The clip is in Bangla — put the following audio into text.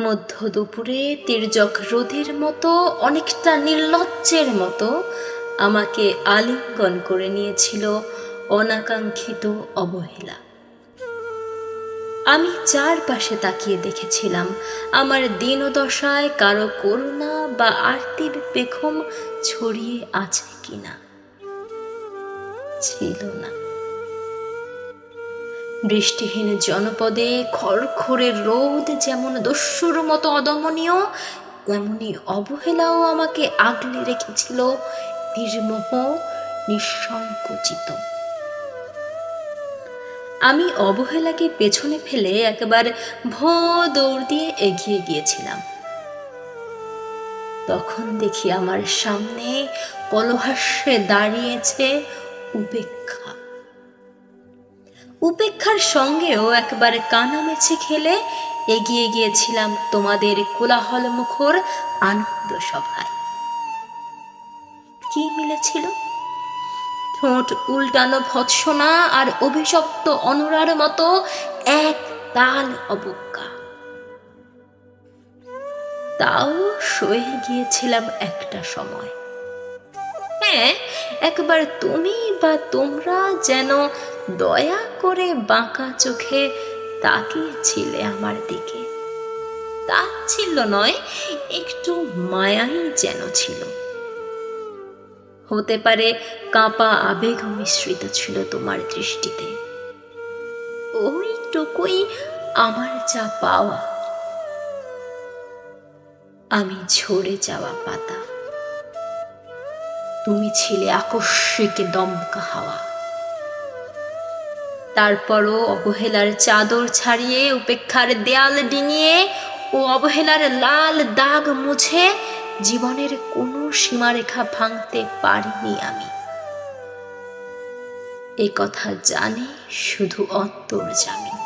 মধ্য দুপুরে তির্যক রোদের মতো, অনেকটা নির্লজ্জের মতো আমাকে আলিঙ্গন করে নিয়েছিল অনাকাঙ্ক্ষিত অবহেলা। আমি চারপাশে তাকিয়ে দেখেছিলাম, আমার দিনদশায় কারও করুণা বা আরতির পেখম ছড়িয়ে আছে কিনা। ছিল না। বৃষ্টিহীন জনপদে খড়খড়ে রোদ যেমন দস্যুর মতো অদমনীয়, তেমনি অবহেলাও আমাকে আগলে রেখেছিল নির্মোহ, নিঃসংকোচিত। আমি অবহেলাকে পেছনে ফেলে একবার ভো দৌড় দিয়ে এগিয়ে গিয়েছিলাম। তখন দেখি আমার সামনে কলহাস্যে দাঁড়িয়েছে উপেক্ষা। উপেক্ষার সঙ্গেও একবার কানামেছে খেলে এগিয়ে গিয়েছিলাম তোমাদের কোলাহল মুখর আনন্দ সভায়। কি মিলেছিল? ঠোঁট উল্টানো ভৎসনা আর অভিশপ্ত অনুরার মতো এক তাল অবজ্ঞা। তাও সয়ে গিয়েছিলাম একটা সময়। হ্যাঁ একবার তুমি বা তোমরা যেন দয়া করে বাঁকা চোখে তাকিয়েছিলে আমার দিকে। ছিল নয়, একটু মায়াই যেন ছিল। হতে পারে কাঁপা আবেগ মিশ্রিত ছিল তোমার দৃষ্টিতে। ওইটুকুই আমার যা পাওয়া। আমি ঝরে যাওয়া পাতা। তুমি ছিলে আকস্মিক দমকা হাওয়া। তারপরও অবহেলার চাদর ছাড়িয়ে, উপেক্ষার দেয়াল ডিঙিয়ে ও অবহেলার লাল দাগ মুছে জীবনের কোনো সীমারেখা ভাঙতে পারিনি আমি। এই কথা জানি শুধু অন্তর জানি